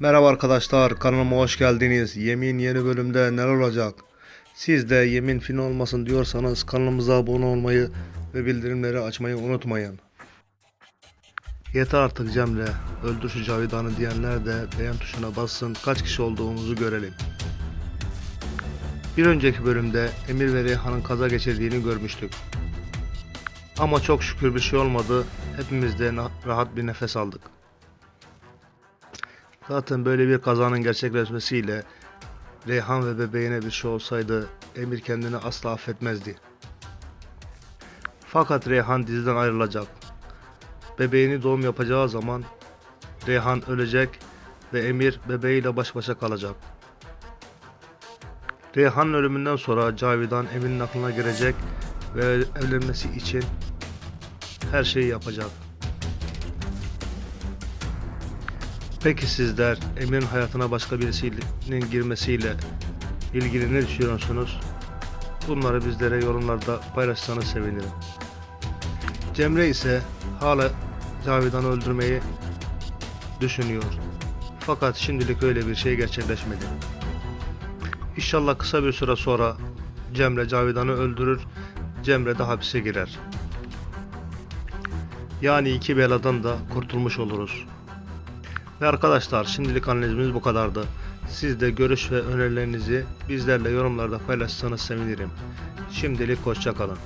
Merhaba arkadaşlar, kanalıma hoş geldiniz. Yemin yeni bölümde neler olacak? Siz de yemin film olmasın diyorsanız kanalımıza abone olmayı ve bildirimleri açmayı unutmayın. Yeter artık Cemre, öldür şu Cavidan'ı diyenler de beğen tuşuna bassın, kaç kişi olduğumuzu görelim. Bir önceki bölümde Emir ve Reyhan'ın kaza geçirdiğini görmüştük. Ama çok şükür bir şey olmadı, hepimiz de rahat bir nefes aldık. Zaten böyle bir kazanın gerçekleşmesiyle Reyhan ve bebeğine bir şey olsaydı Emir kendini asla affetmezdi. Fakat Reyhan diziden ayrılacak. Bebeğini doğum yapacağı zaman Reyhan ölecek ve Emir bebeğiyle baş başa kalacak. Reyhan'ın ölümünden sonra Cavidan Emir'in aklına girecek ve evlenmesi için her şeyi yapacak. Peki sizler Emir'in hayatına başka birisinin girmesiyle ilgili ne düşünüyorsunuz? Bunları bizlere yorumlarda paylaşsanız sevinirim. Cemre ise hala Cavidan'ı öldürmeyi düşünüyor. Fakat şimdilik öyle bir şey gerçekleşmedi. İnşallah kısa bir süre sonra Cemre Cavidan'ı öldürür, Cemre de hapise girer. Yani iki beladan da kurtulmuş oluruz. Ve arkadaşlar şimdilik analizimiz bu kadardı. Siz de görüş ve önerilerinizi bizlerle yorumlarda paylaşsanız sevinirim. Şimdilik hoşçakalın.